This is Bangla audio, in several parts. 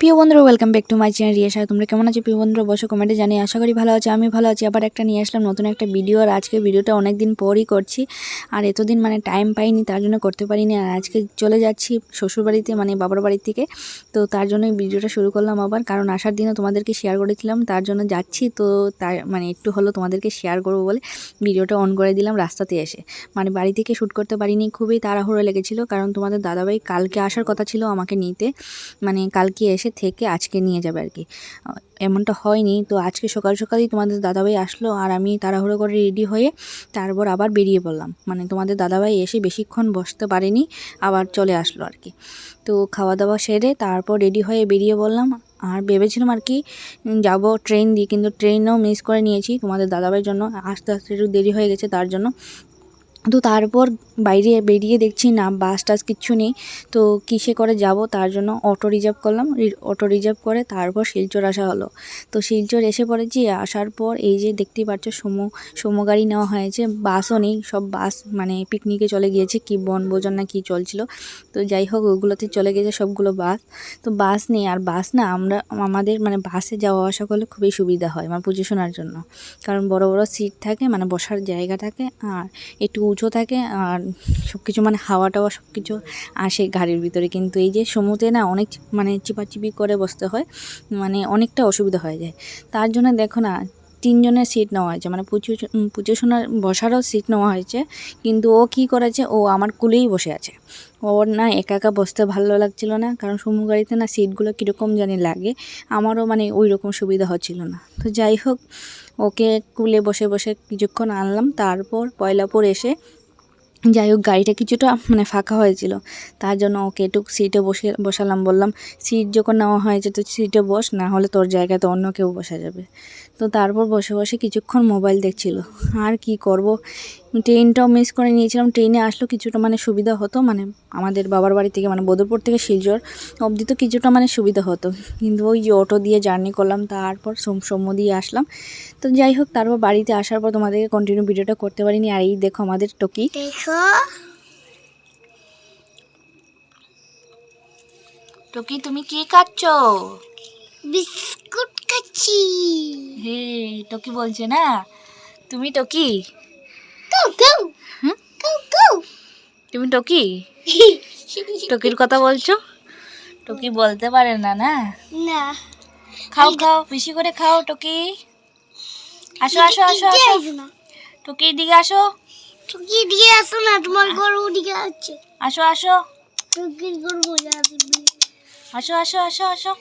প্রিয় বন্ধুরা welcome back to my channel Riyasha তোমরা কেমন আছো? প্রিয় বন্ধুরা, বসে কমেন্টে জানি আশা করি ভালো আছে আমি ভালো আছি। আবার একটা নিয়ে আসলাম নতুন একটা ভিডিও আর আজকে ভিডিওটা অনেক দিন পরই করছি। আর এতদিন মানে টাইম পাইনি, তার জন্য করতে পারিনি। আর আজকে চলে যাচ্ছি শ্বশুরবাড়িতে মানে বাবার বাড়ি থেকে। তো তার জন্য ভিডিওটা শুরু করলাম আবার। কারণ আসার দিনও তোমাদেরকে শেয়ার করেছিলাম, তার জন্য যাচ্ছি। তো তার মানে একটু হলো তোমাদেরকে শেয়ার করব বলে ভিডিওটা অন করে দিলাম রাস্তাতে এসে। মানে বাড়ি থেকে শ্যুট করতে পারিনি, খুবই তাড়াহুড়ো লেগেছিলো। কারণ তোমাদের দাদাভাই কালকে আসার কথা ছিল আমাকে নিতে। মানে কালকে এসে থেকে আজকে নিয়ে যাবে আর কি। এমনটা হয়নি। তো আজকে সকাল সকালই তোমাদের দাদাভাই আসলো আর আমি তাড়াহুড়ো করে রেডি হয়ে তারপর আবার বেরিয়ে পড়লাম। মানে তোমাদের দাদাভাই এসে বেশিক্ষণ বসতে পারেনি, আবার চলে আসলো আর কি। তো খাওয়া দাওয়া সেরে তারপর রেডি হয়ে বেরিয়ে পড়লাম। আর ভেবেছিলাম আর কি যাব ট্রেন দিয়ে, কিন্তু ট্রেনও মিস করে নিয়েছি তোমাদের দাদাভাইয়ের জন্য। আস্তে আস্তে একটু দেরি হয়ে গেছে তার জন্য। তো তারপর বাইরে বেরিয়ে দেখছি, না বাস টাস কিচ্ছু নেই। তো কিসে করে যাব? তার জন্য অটো রিজার্ভ করলাম। অটো রিজার্ভ করে তারপর শিলচর আসা হলো। তো শিলচর এসে পড়েছি। আসার পর এই যে দেখতেই পাচ্ছ, সমো সমো গাড়ি নেওয়া হয়েছে। বাসও নেই। সব বাস মানে পিকনিকে চলে গিয়েছে। কি বনভোজন না কি চলছিল। তো যাই হোক, ওগুলোতে চলে গেছে সবগুলো বাস তো বাস নেই। আর বাস না, আমরা, আমাদের মানে বাসে যাওয়া আসা করলে খুবই সুবিধা হয় মানে পুজো শোনার জন্য। কারণ বড় বড় সিট থাকে মানে বসার জায়গা থাকে। আর একটু উঁচু থাকে আর সব কিছু মানে হাওয়া টাওয়া সব কিছু আসে গাড়ির ভিতরে। কিন্তু এই যে সমুদ্রে না অনেক মানে চিপাচিপি করে বসতে হয় মানে অনেকটা অসুবিধা হয়ে যায়। তার জন্য দেখো না তিনজনের সিট নেওয়া হয়েছে। মানে পুজো পুজো শোনার, বসারও সিট নেওয়া হয়েছে। কিন্তু ও কি করেছে? ও আমার কুলেই বসে আছে। ওর না একা একা বসতে ভালো লাগছিল না, কারণ সুমু গাড়িতে না সিটগুলো কীরকম জানি লাগে। আমারও মানে ওই রকম সুবিধা হচ্ছিল না। তো যাই হোক, ওকে কুলে বসে বসে কিছুক্ষণ আনলাম। তারপর পয়লাপুর এসে যাই হোক, গাড়িটা কিছুটা মানে ফাঁকা হয়েছিল। তার জন্য ওকে একটু সিটে বসে, বসালাম, বললাম, সিট যখন নেওয়া হয়েছে তো সিটে বস, না হলে তোর জায়গায় তো অন্য কেউ বসা যাবে। তো তারপর বসে বসে কিছুক্ষণ মোবাইল দেখছিল। আর কি করব? ট্রেনটাও মিস করে নিয়েছিলাম। ট্রেনে আসলো কিছুটা মানে সুবিধা হতো মানে আমাদের বাবার বাড়ি থেকে মানে বদরপুর থেকে শিলচর অবধি তো কিছুটা মানে সুবিধা হতো। কিন্তু ওই যে অটো দিয়ে জার্নি করলাম তারপর সোম সোম দিয়ে আসলাম। তো যাই হোক তারপর বাড়িতে আসার পর তোমাদেরকে কন্টিনিউ ভিডিওটা করতে পারিনি। আর এই দেখো আমাদের টকি। দেখো। টকি তুমি কি খাচ্ছ? বিস্কুট খাচ্ছি। হে টকি বলছে না। তুমি টকি? তুমি টকি? টকির কথা বলছো? টকি বলতে পারে না না? না। খাও খাও বেশি করে খাও টকি। আসো আসো আসো আসো। টকির দিকে আসো। টুকি দিয়ে আসো না তোমার ঘর ওদিকে আছে আসো আসো। টুকির বলে আসো আসো আসো আসো।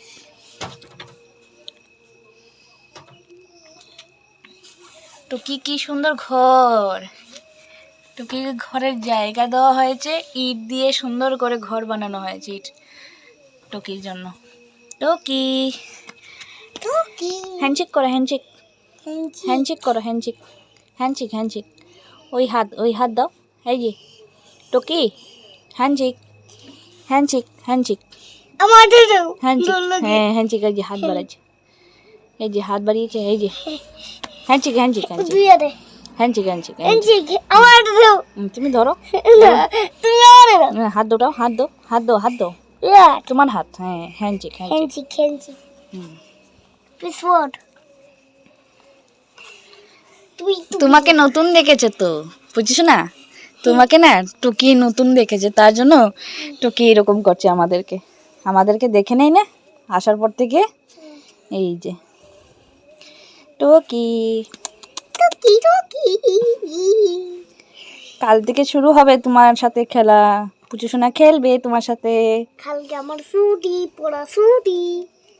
টুকি কি সুন্দর ঘর। টুকির ঘরের জায়গা দেওয়া হয়েছে ইট দিয়ে সুন্দর করে ঘর বানানো হয়েছে ইট টুকির জন্য। টুকি। টুকি। হ্যান্ডশেক করো হ্যান্ডশেক। হ্যান্ডি হ্যান্ডশেক করো হ্যান্ডশেক। Handshake handshake. ওই হাত ওই হাত দাও। এই যে টুকি। হ্যান্ডশেক। Handshake handshake. হ্যান্ডশেক। হ্যাঁ হ্যান্ডশেক। এই যে হাত বাড়াচ্ছে এই যে হাত বাড়িয়েছে এই যে। দুইয়া দে হ্যান্ডশেক হ্যান্ডশেক হ্যান্ডি আমার দাও তুমি ধরো তুমি আমার দাও হাত দুটাও হাত দো হাত দো হাত দো। তোমার হাত হ্যাঁ হ্যান্ডশেক হ্যান্ডি হ্যান্ডি প্লিজ ওয়ার্ড তোমাকে নতুন দেখেছে তো বুঝছ না? তোমাকে না টুকি নতুন দেখেছে তার জন্য টুকি এরকম করছে আমাদেরকে। আমাদেরকে দেখে নেই না? আসার পর থেকে এই যে টুকি। টুকি টুকি। কাল থেকে শুরু হবে তোমার সাথে খেলা। পুজো সোনা খেলবে তোমার সাথে। কালকে আমার ছুটি পড়া ছুটি।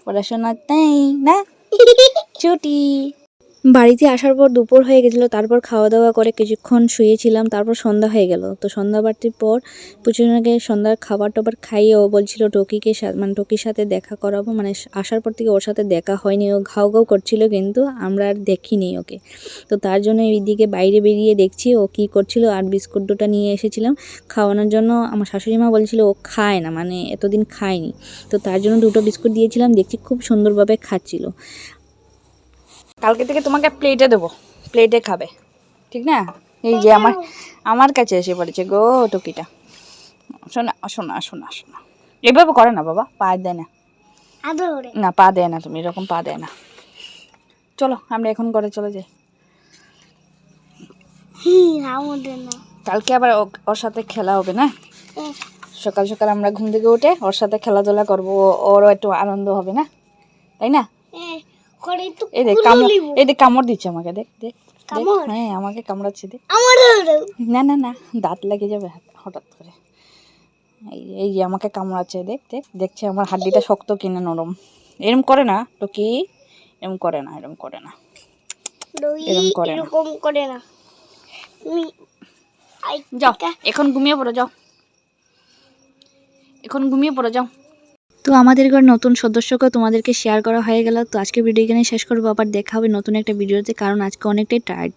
পড়াশোনা তাই না? ছুটি। বাড়িতে আসার পর দুপুর হয়ে গেছিল, তারপর খাওয়া দাওয়া করে কিছুক্ষণ শুয়েছিলাম, তারপর সন্ধ্যা হয়ে গেল। তো সন্ধ্যা বাড়তির পর পুচুনাকে সন্ধ্যার খাবার টাবার খাইয়ে ও বলছিল, টকিকে মানে টকির সাথে দেখা করাবো। মানে আসার পর থেকে ওর সাথে দেখা হয়নি, ও ঘাও ঘাও করছিল কিন্তু আমরা আর দেখিনি ওকে। তো তার জন্য এইদিকে বাইরে বেরিয়ে দেখছি ও কী করছিল আর বিস্কুট দুটো নিয়ে এসেছিলাম। খাওয়ানোর জন্য আমার শাশুড়ি মা বলছিল, ও খায় না মানে এতদিন খায়নি। তো তার জন্য দুটো বিস্কুট দিয়েছিলাম, দেখছি খুব সুন্দরভাবে খাচ্ছিল। কালকে থেকে তোমাকে প্লেটে দেবো। প্লেটে খাবে। ঠিক না? এই যে আমার আমার কাছে এসে পড়েছে গো টুকিটা। শোনা শোনা শোনা শোনা। এভাবে করে না বাবা পা দেয় না। না পা দেয় না তুমি এরকম পা দেয় না। চলো আমরা এখন ঘরে চলে যাই। কালকে আবার ওর সাথে খেলা হবে না? সকাল সকাল আমরা ঘুম থেকে উঠে ওর সাথে খেলাধুলা করব ওরও একটু আনন্দ হবে না? তাই না? এই দেখ কামড় এই দেখ কামড় দিচ্ছে আমাকে দেখ দেখ দেখ। হ্যাঁ আমাকে কামড়াচ্ছে দেখ। না। না না দাঁত লেগে যাবে হঠাৎ করে। এই এই যে আমাকে কামড়াচ্ছে দেখ দেখ দেখছে আমার হাড্ডিটা শক্ত কিনা নরম। এরম করে না তো কি এরম করে না এরম করে না। এরম করে না। এরকম করে না। যাও এখন ঘুমিয়ে পড়ো যাও। এখন ঘুমিয়ে পড়ো যাও। তো আমাদের ঘর নতুন সদস্যকে তোমাদেরকে শেয়ার করা হয়ে গেল। তো আজকে ভিডিও এখানে শেষ করব। আবার দেখা হবে নতুন একটা ভিডিওতে কারণ আজকে অনেকটাই টায়ার্ড